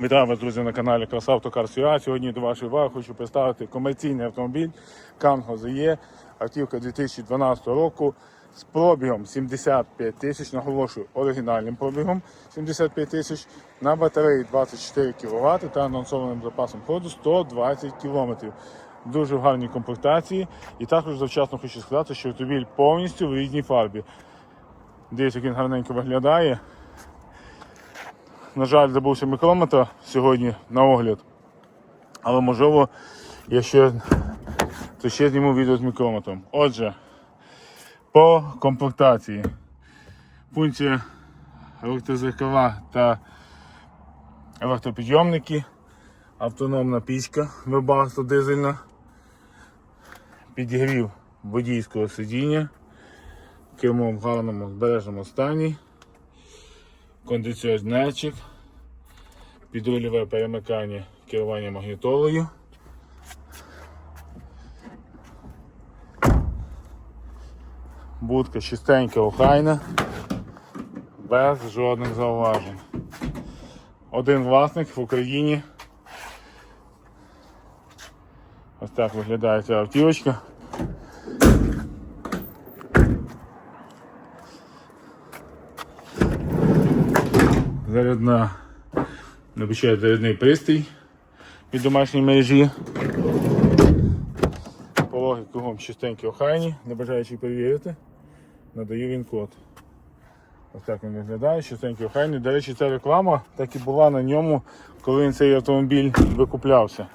Вітаю вас, друзі, на каналі Красавтокар.ua. Сьогодні до вашої уваги хочу представити комерційний автомобіль Kango ZE, автівка 2012 року з пробігом 75 тисяч, наголошую, оригінальним пробігом 75 тисяч, на батареї 24 кВт та анонсованим запасом ходу 120 км. Дуже в гарній комплектації. І також завчасно хочу сказати, що автомобіль повністю в рідній фарбі. Дивіться, як він гарненько виглядає. На жаль, забувся мікрометр сьогодні на огляд. Але можливо, я ще, то ще зніму відео з мікрометром. Отже, по комплектації. Функція електрозеркала та електропідйомники, автономна пічка вебасто дизельна, підігрів водійського сидіння, кермо в гарному збережному стані кондиціонерчик, підрульове перемикання керування магнітолою. Будка чистенька, охайна, без жодних зауважень. Один власник в Україні. Ось так виглядає ця автівочка. Зарядна, обіцяє зарядний пристрій від домашньої мережі. Пологи кругом чистенькі охайні, не бажаючи перевірити, надаю він код. Ось так він виглядає, чистенький охайний. До речі, ця реклама так і була на ньому, коли він цей автомобіль викуплявся.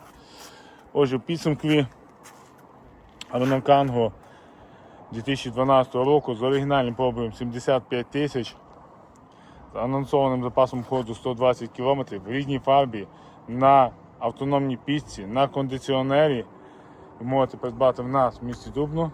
Отже, в підсумкові Renault Kangoo 2012 року з оригінальним пробігом 75 тисяч анонсованим запасом ходу 120 км в рідній фарбі на автономній пічці, на кондиціонері. Ви можете придбати в нас в місті Дубно